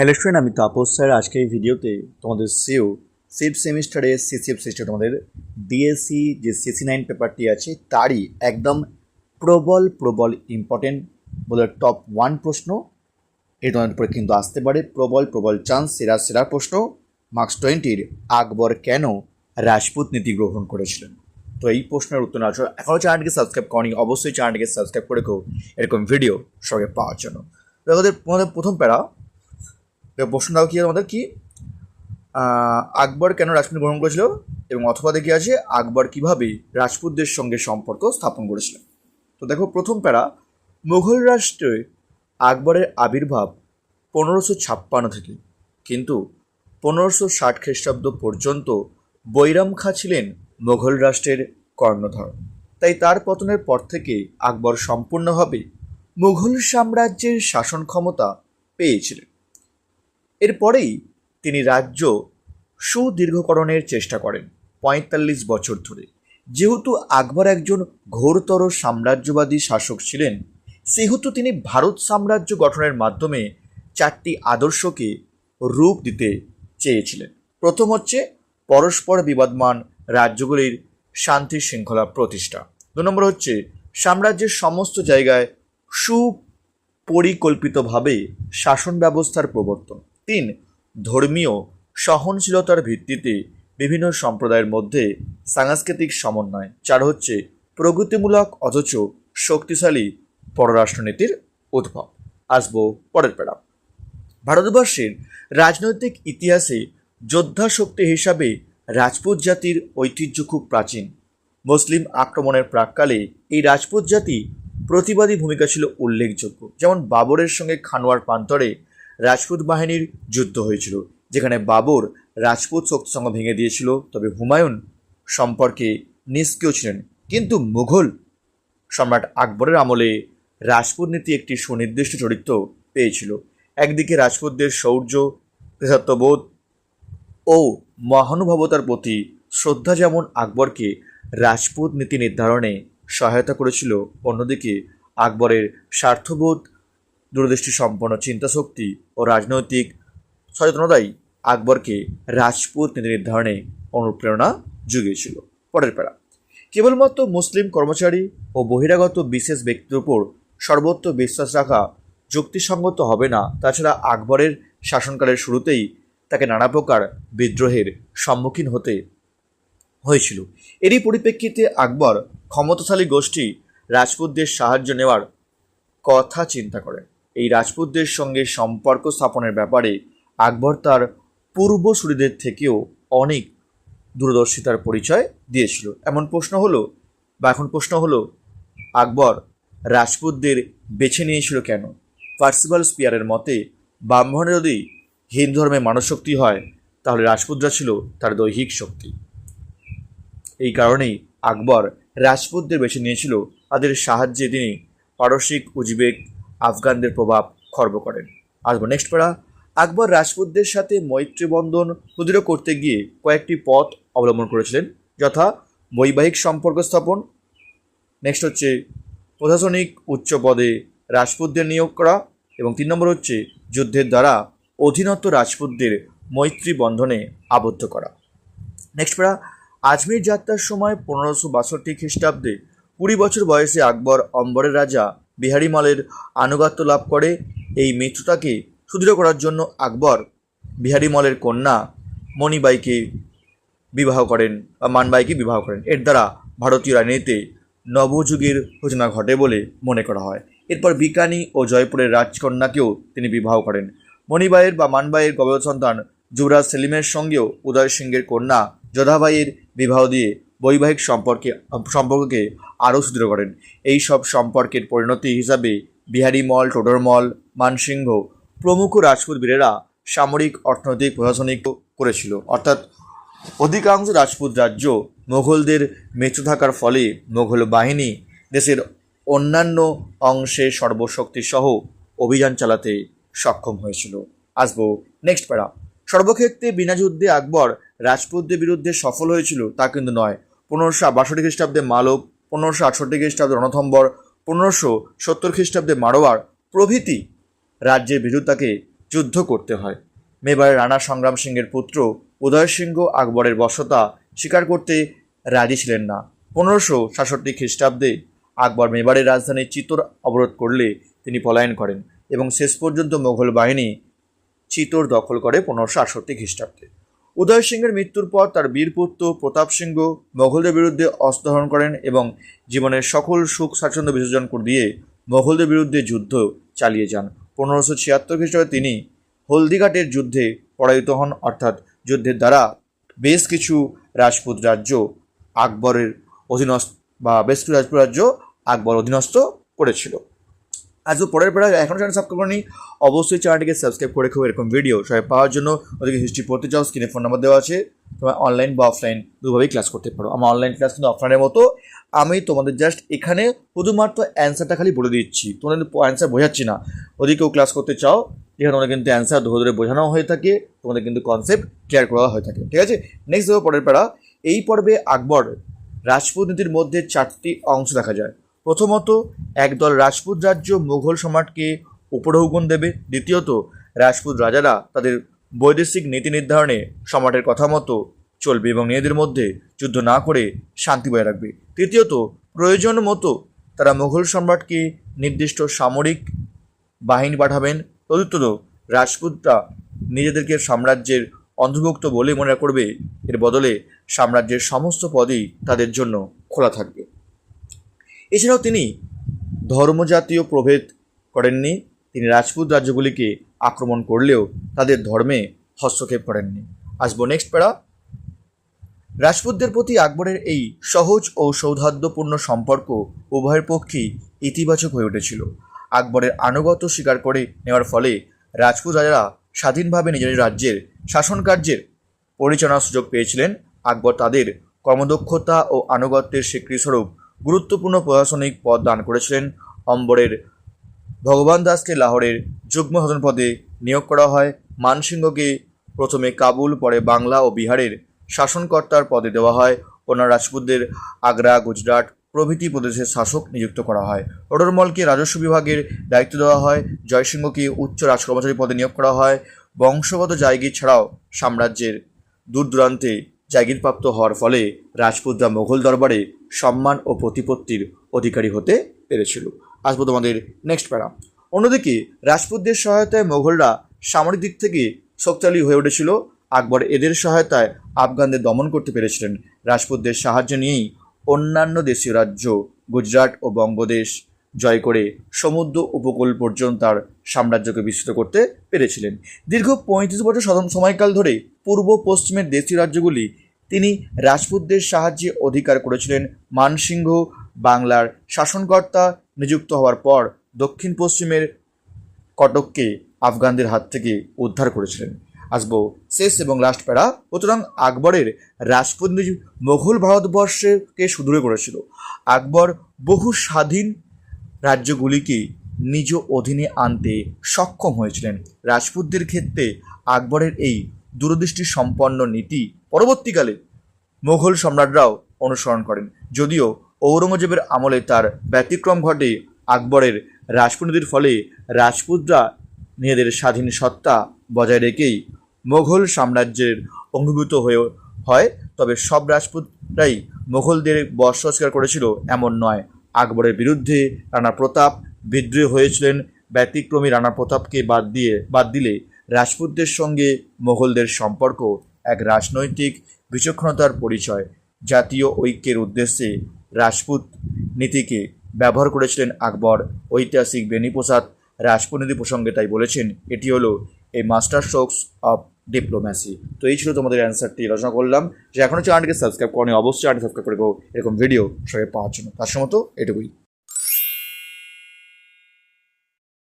Hello student আমি Tapas sir. আজকে এই ভিডিওতে তোমাদের সিও ফিফথ সেমিস্টারে সিসিএফ সিস্টেম তোমাদের ডিএসসি যে সিসি নাইন পেপারটি আছে, তারই একদম প্রবল প্রবল ইম্পর্টেন্ট বলে টপ ওয়ান প্রশ্ন। এই তোমাদের উপরে কিন্তু আসতে পারে প্রবল প্রবল চান্স সেরা সেরা প্রশ্ন। মার্কস টোয়েন্টির আকবর কেন রাজপুত নীতি গ্রহণ করেছিলেন? তো এই প্রশ্নের উত্তর না এখনও চ্যানেলটিকে সাবস্ক্রাইব করনি, অবশ্যই চ্যানেলটিকে সাবস্ক্রাইব করে কেউ এরকম ভিডিও সঙ্গে পাওয়ার জন্য। তো আমাদের আমাদের প্রথম প্যারা প্রশ্নটাও কি আমাদের কি? আকবর কেন রাজপুত গ্রহণ করেছিল? এবং অথবা দেখে আছে? আকবর কীভাবে রাজপুতদের সঙ্গে সম্পর্ক স্থাপন করেছিলেন? তো দেখো, প্রথম প্যারা, মুঘল রাষ্ট্রে আকবরের আবির্ভাব পনেরোশো ছাপ্পান্ন থেকে। কিন্তু পনেরোশো ষাট খ্রিস্টাব্দ পর্যন্ত বৈরাম খাঁ ছিলেন মুঘল রাষ্ট্রের কর্ণধর। তাই তার পতনের পর থেকে আকবর সম্পূর্ণভাবে মুঘল সাম্রাজ্যের শাসন ক্ষমতা পেয়েছিলেন। এরপরেই তিনি রাজ্য সুদীর্ঘকরণের চেষ্টা করেন পঁয়তাল্লিশ বছর ধরে। যেহেতু আকবর একজন ঘোরতর সাম্রাজ্যবাদী শাসক ছিলেন, সেহেতু তিনি ভারত সাম্রাজ্য গঠনের মাধ্যমে চারটি আদর্শকে রূপ দিতে চেয়েছিলেন। প্রথম হচ্ছে পরস্পর বিবাদমান রাজ্যগুলির শান্তি শৃঙ্খলা প্রতিষ্ঠা। দু নম্বর হচ্ছে সাম্রাজ্যের সমস্ত জায়গায় সুপরিকল্পিতভাবে শাসন ব্যবস্থার প্রবর্তন। তিন, ধর্মীয় সহনশীলতার ভিত্তিতে বিভিন্ন সম্প্রদায়ের মধ্যে সাংস্কৃতিক সমন্বয়। চার হচ্ছে, প্রগতিমূলক অথচ শক্তিশালী পররাষ্ট্রনীতির উদ্ভব। আসব পরের পেড়া ভারতবর্ষের রাজনৈতিক ইতিহাসে যোদ্ধা শক্তি হিসাবে রাজপুত জাতির ঐতিহ্য খুব প্রাচীন। মুসলিম আক্রমণের প্রাককালে এই রাজপুত জাতি প্রতিবাদী ভূমিকা ছিল উল্লেখযোগ্য। যেমন বাবরের সঙ্গে খানোয়ার প্রান্তরে রাজপুত বাহিনীর যুদ্ধ হয়েছিল, যেখানে বাবর রাজপুত শক্তি সঙ্গ ভেঙে দিয়েছিল। তবে হুমায়ুন সম্পর্কে নিষ্ক্রিয় ছিলেন। কিন্তু মুঘল সম্রাট আকবরের আমলে রাজপুত নীতি একটি সুনির্দিষ্ট চরিত্র পেয়েছিল। একদিকে রাজপুতদের শৌর্য কৃতাত্মবোধ ও মহানুভবতার প্রতি শ্রদ্ধা যেমন আকবরকে রাজপুত নীতি নির্ধারণে সহায়তা করেছিল, অন্যদিকে আকবরের স্বার্থবোধ দূরদৃষ্টি সম্পন্ন চিন্তাশক্তি ও রাজনৈতিক সচেতনতাই আকবরকে রাজপুত নীতি নির্ধারণে অনুপ্রেরণা জুগিয়েছিল পরের পেড়া কেবলমাত্র মুসলিম কর্মচারী ও বহিরাগত বিশেষ ব্যক্তির উপর সর্বত্র বিশ্বাস রাখা যুক্তিসঙ্গত হবে না, তাছাড়া আকবরের শাসনকালের শুরুতেই তাকে নানা প্রকার বিদ্রোহের সম্মুখীন হতে হয়েছিল। এরই পরিপ্রেক্ষিতে আকবর ক্ষমতাশালী গোষ্ঠী রাজপুতদের সাহায্য নেওয়ার কথা চিন্তা করেন। এই রাজপুতদের সঙ্গে সম্পর্ক স্থাপনের ব্যাপারে আকবর তার পূর্বসূরিদের থেকেও অনেক দূরদর্শিতার পরিচয় দিয়েছিল। এমন প্রশ্ন হলো বা এখন প্রশ্ন হলো, আকবর রাজপুতদের বেছে নিয়েছিল কেন? পার্সিবাল স্পিয়ারের মতে, ব্রাহ্মণের যদি হিন্দু ধর্মে মানসশক্তি হয়, তাহলে রাজপুতরা ছিল তার দৈহিক শক্তি। এই কারণেই আকবর রাজপুতদের বেছে নিয়েছিল। তাদের সাহায্যে তিনি পারসিক উজবেক আফগানদের প্রভাব খর্ব করেন। আসব নেক্সট পড়া। আকবর রাজপুতদের সাথে মৈত্রী বন্ধন সুদৃঢ় করতে গিয়ে কয়েকটি পথ অবলম্বন করেছিলেন। যথা বৈবাহিক সম্পর্ক স্থাপন। নেক্সট হচ্ছে প্রশাসনিক উচ্চ পদে রাজপুতদের নিয়োগ করা এবং তিন নম্বর হচ্ছে যুদ্ধের দ্বারা অধীনত রাজপুতদের মৈত্রী বন্ধনে আবদ্ধ করা। নেক্সট পড়া। আজমির যাত্রার সময় পনেরোশো বাষট্টি খ্রিস্টাব্দে কুড়ি বছর বয়সে আকবর অম্বরের রাজা বিহারি মালের আনুগত্য লাভ করে এই মিত্রতাকে সুদৃঢ় করার জন্য আকবর, বিহারি মলের কন্যা মণিবাইকে বিবাহ করেন বা মানবাইকে বিবাহ করেন। এর দ্বারা ভারতীয় রাজনীতিতে নবযুগের সূচনা ঘটে বলে মনে করা হয়। এরপর বিকানি ও জয়পুরের রাজকন্যাকেও তিনি বিবাহ করেন। মণিবাইয়ের বা মানবাইয়ের গবেষ সন্তান যুবরাজ সেলিমের সঙ্গেও উদয় সিংহের কন্যা যোধাবাইয়ের বিবাহ দিয়ে বৈবাহিক সম্পর্কে, সম্পর্ককে আরও সুদৃঢ় করেন। এই সব সম্পর্কের পরিণতি হিসাবে বিহারি মল টোডরমল মানসিংহ প্রমুখ রাজপুত বীরেরা সামরিক, অর্থনৈতিক, প্রশাসনিক করেছিল। অর্থাৎ অধিকাংশ রাজপুত রাজ্য মোঘলদের মিত্র থাকার ফলে মোঘল বাহিনী দেশের অন্যান্য অংশে সর্বশক্তি সহ অভিযান চালাতে সক্ষম হয়েছিল। আসব নেক্সট প্যারা সর্বক্ষেত্রে বিনা যুদ্ধে আকবর রাজপুতদের বিরুদ্ধে সফল হয়েছিল তা কিন্তু নয়। পনেরোশো বাষট্টি খ্রিস্টাব্দে মালব, পনেরোশো আটষট্টি খ্রিস্টাব্দে রণথম্বর, পনেরোশো সত্তর খ্রিস্টাব্দে মারোয়ার প্রভৃতি রাজ্যের বিরুদ্ধে তাকে যুদ্ধ করতে হয়। মেবারের রানা সংগ্রাম সিংহের পুত্র উদয় সিংহ আকবরের বশতা স্বীকার করতে রাজি ছিলেন না। পনেরোশো সাতষট্টি খ্রিস্টাব্দে আকবর মেবারের রাজধানী চিতোর অবরোধ করলে তিনি পলায়ন করেন এবং শেষ পর্যন্ত মোঘল বাহিনী চিতোর দখল করে পনেরোশো আটষট্টি খ্রিস্টাব্দে। উদয় সিংহের মৃত্যুর পর তার বীরপুত্র প্রতাপ সিংহ মোঘলদের বিরুদ্ধে অস্ত্র ধারণ করেন এবং জীবনের সকল সুখ স্বাচ্ছন্দ্য বিসর্জন করে দিয়ে মোঘলদের বিরুদ্ধে যুদ্ধ চালিয়ে যান। পনেরোশো ছিয়াত্তর খ্রিস্টাব্দে তিনি হলদিঘাটের যুদ্ধে পরাজিত হন, অর্থাৎ যুদ্ধের দ্বারা বেশ কিছু রাজপুত রাজ্য আকবরের অধীনস্থ বা বেশ কিছু রাজপুত রাজ্য আকবর অধীনস্থ করেছিল। আজও পরের পরে এখনও চ্যানেল সাবস্ক্রাইব করেনি অবশ্যই চ্যানেলটিকে সাবস্ক্রাইব করে খুব এরকম ভিডিও সবাই পাওয়ার জন্য ওদেরকে হিস্ট্রি পড়তে চাও স্ক্রিনে ফোন নাম্বার দেওয়া আছে। তোমরা অনলাইন বা অফলাইন দুভাবেই ক্লাস করতে পারো। আমার অনলাইন ক্লাস কিন্তু অফলাইনের মতো। আমি তোমাদের জাস্ট এখানে শুধুমাত্র অ্যান্সারটা খালি বলে দিচ্ছি। তোমাদের অ্যান্সার বোঝাচ্ছি না। যদি কেউ ক্লাস করতে চাও, এখানে তোমাদের কিন্তু অ্যান্সার ধরে ধরে বোঝানো হয়ে থাকে। তোমাদের কিন্তু কনসেপ্ট ক্লিয়ার করা হয়ে থাকে। ঠিক আছে? নেক্সট পরের পাড়া। এই পর্বে আকবর রাজপুত নীতির মধ্যে চারটি অংশ দেখা যায়। প্রথমত, একদল রাজপুত রাজ্য মুঘল সম্রাটকে উপঢৌকন দেবে। দ্বিতীয়ত, রাজপুত রাজারা তাদের বৈদেশিক নীতি নির্ধারণে সম্রাটের কথা মতো চলবে এবং নিজেদের মধ্যে যুদ্ধ না করে শান্তি বজায় রাখবে। তৃতীয়ত, প্রয়োজন মতো তারা মুঘল সম্রাটকে নির্দিষ্ট সামরিক বাহিনী পাঠাবেন। চতুর্থত, রাজপুতরা নিজেদেরকে সাম্রাজ্যের অন্তর্ভুক্ত বলে মনে করবে। এর বদলে সাম্রাজ্যের সমস্ত পদই তাদের জন্য খোলা থাকবে। এছাড়াও তিনি ধর্মজাতীয় প্রভেদ করেননি, তিনি রাজপুত রাজ্যগুলিকে আক্রমণ করলেও তাদের ধর্মে হস্তক্ষেপ করেননি। আসব নেক্সট প্যারা রাজপুতদের প্রতি আকবরের এই সহজ ও সৌহার্দ্যপূর্ণ সম্পর্ক উভয়ের পক্ষেই ইতিবাচক হয়ে উঠেছিল। আকবরের আনুগত্য স্বীকার করে নেওয়ার ফলে রাজপুত রাজারা স্বাধীনভাবে নিজ নিজ রাজ্যের শাসন কার্যের পরিচালনার সুযোগ পেয়েছিলেন। আকবর তাদের কর্মদক্ষতা ও আনুগত্যের স্বীকৃতিস্বরূপ গুরুত্বপূর্ণ প্রশাসনিক পদ দান করেছিলেন। অম্বরের ভগবান দাসকে লাহোরের যুগ্ম শাসন পদে নিয়োগ করা হয়। মানসিংহকে প্রথমে কাবুল, পরে বাংলা ও বিহারের শাসনকর্তার পদে দেওয়া হয়। ওনার রাজপুতদের আগ্রা, গুজরাট প্রভৃতি প্রদেশের শাসক নিযুক্ত করা হয়। অডরমলকে রাজস্ব বিভাগের দায়িত্ব দেওয়া হয়। জয়সিংহকে উচ্চ রাজকর্মচারী পদে নিয়োগ করা হয়। বংশগত জায়গির ছাড়াও সাম্রাজ্যের দূর দূরান্তে জাগিরপ্রাপ্ত হওয়ার ফলে রাজপুতরা মোগল দরবারে সম্মান ও প্রতিপত্তির অধিকারী হতে পেরেছিল। আসব তোমাদের নেক্সট প্যারা অন্যদিকে রাজপুতদের সহায়তায় মোঘলরা সামরিক দিক থেকে শক্তিশালী হয়ে উঠেছিল। আকবর এদের সহায়তায় আফগানদের দমন করতে পেরেছিলেন। রাজপুতদের সাহায্য নিয়েই অন্যান্য দেশীয় রাজ্য গুজরাট ও বঙ্গদেশ জয় করে সমুদ্র উপকূল পর্যন্ত তার সাম্রাজ্যকে বিস্তৃত করতে পেরেছিলেন। দীর্ঘ পঁয়ত্রিশ বছর সময়কাল ধরে পূর্ব পশ্চিমের দেশীয় রাজ্যগুলি তিনি রাজপুতদের সাহায্যে অধিকার করেছিলেন মানসিংহ বাংলার শাসনকর্তা নিযুক্ত হওয়ার পর দক্ষিণ পশ্চিমের কটককে আফগানদের হাত থেকে উদ্ধার করেছিলেন। আসব শেষ এবং লাস্ট প্যারা। সুতরাং আকবরের রাজপুত মোঘল ভারতবর্ষকে সুদূরে করেছিল। আকবর বহু স্বাধীন রাজ্যগুলিকে নিজ অধীনে আনতে সক্ষম হয়েছিলেন। রাজপুতদের ক্ষেত্রে আকবরের এই দূরদৃষ্টি সম্পন্ন নীতি পরবর্তীকালে মোঘল সম্রাটরাও অনুসরণ করেন। যদিও ঔরঙ্গজেবের আমলে তার ব্যতিক্রম ঘটে আকবরের রাজপুনীতির ফলে রাজপুতরা নিজেদের স্বাধীন সত্তা বজায় রেখেই মোঘল সাম্রাজ্যের অঙ্গীভূত হয়ে হয়, তবে সব রাজপুতরাই মোঘলদের বর্ষ করেছিল এমন নয়। আকবরের বিরুদ্ধে রানা প্রতাপ বিদ্রোহী হয়েছিলেন। ব্যতিক্রমী রানা প্রতাপকে বাদ দিয়ে, বাদ দিলে রাজপুতদের সঙ্গে মোগলদের সম্পর্ক এক রাজনৈতিক বিচক্ষণতার পরিচয়। জাতীয় ঐক্যের উদ্দেশ্যে রাজপুত নীতিকে ব্যবহার করেছিলেন আকবর। ঐতিহাসিক বেনিপ্রসাদ রাজপুত নীতি প্রসঙ্গে তাই বলেছেন, এটি হলো এই মাস্টার স্ট্রোকস অফ ডিপ্লোম্যাসি। তো এই ছিল তোমাদের অ্যান্সারটি আলোচনা করলাম। যে এখনও চ্যানেলটিকে সাবস্ক্রাইব করেনি, অবশ্যই চ্যানেলটি সাবস্ক্রাইব করে এরকম ভিডিও সবাই পাওয়ার জন্য। তার সময় এটুকুই।